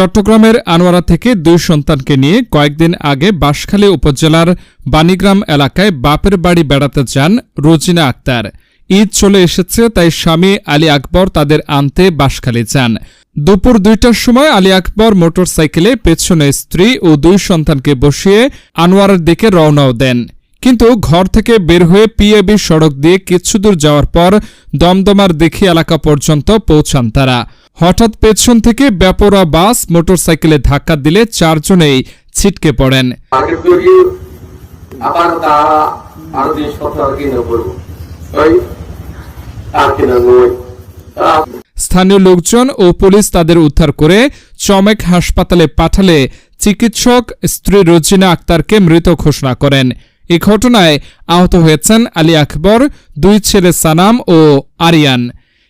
চট্টগ্রামের আনোয়ারা থেকে দুই সন্তানকে নিয়ে কয়েকদিন আগে বাঁশখালী উপজেলার বাণীগ্রাম এলাকায় বাপের বাড়ি বেড়াতে যান রোজিনা আক্তার। ঈদ চলে এসেছে, তাই স্বামী আলী আকবর তাদের আনতে বাঁশখালী যান। দুপুর দুইটার সময় আলী আকবর মোটরসাইকেলে পেছনে স্ত্রী ও দুই সন্তানকে বসিয়ে আনোয়ারের দিকে রওনাও দেন। কিন্তু ঘর থেকে বের হয়ে পিএবি সড়ক দিয়ে কিছু দূর যাওয়ার পর দমদমার দেখি এলাকা পর্যন্ত পৌঁছান তারা। হঠাৎ পেছন থেকে ব্যাপরা বাস মোটরসাইকেলে ধাক্কা দিলে চারজনেই ছিটকে পড়েন। আবার তা আরও জিনিসপত্র আর কিনে করব ওই আর কিনা নই স্থানীয় লোকজন ও পুলিশ তাদের উদ্ধার করে চমেক হাসপাতালে পাঠালে চিকিৎসক স্ত্রী রোজিনা আক্তারকে মৃত ঘোষণা করেন। এ ঘটনায় আহত হয়েছেন আলী আকবর, দুই ছেলে সানাম ও আরিয়ান।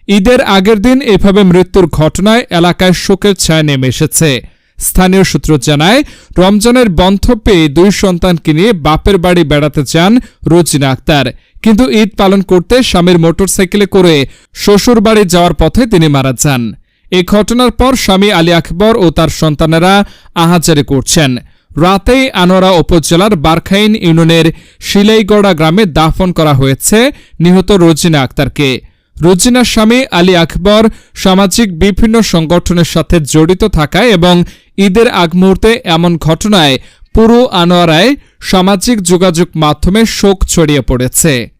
ঈদের আগের দিন এভাবে মৃত্যুর ঘটনায় এলাকায় শোকের ছায়া নেমে এসেছে। স্থানীয় সূত্র জানায়, রমজানের বন্ধ পেয়ে দুই সন্তানকে নিয়ে বাপের বাড়ি বেড়াতে চান রোজিনা আক্তার। কিন্তু ঈদ পালন করতে স্বামীর মোটরসাইকেলে করে শ্বশুর বাড়ি যাওয়ার পথে তিনি মারা যান। এ ঘটনার পর স্বামী আলী আকবর ও তার সন্তানেরা আহাজারি করছেন। রাতেই আনোয়ারা উপজেলার বারখাইন ইউনিয়নের শিলাইগড়া গ্রামে দাফন করা হয়েছে নিহত রোজিনা আক্তারকে। রোজিনার স্বামী আলী আকবর সামাজিক বিভিন্ন সংগঠনের সাথে জড়িত থাকায় এবং ঈদের আগ মুহূর্তে এমন ঘটনায় পুরো আনোয়ারায় সামাজিক যোগাযোগ মাধ্যমে শোক ছড়িয়ে পড়েছে।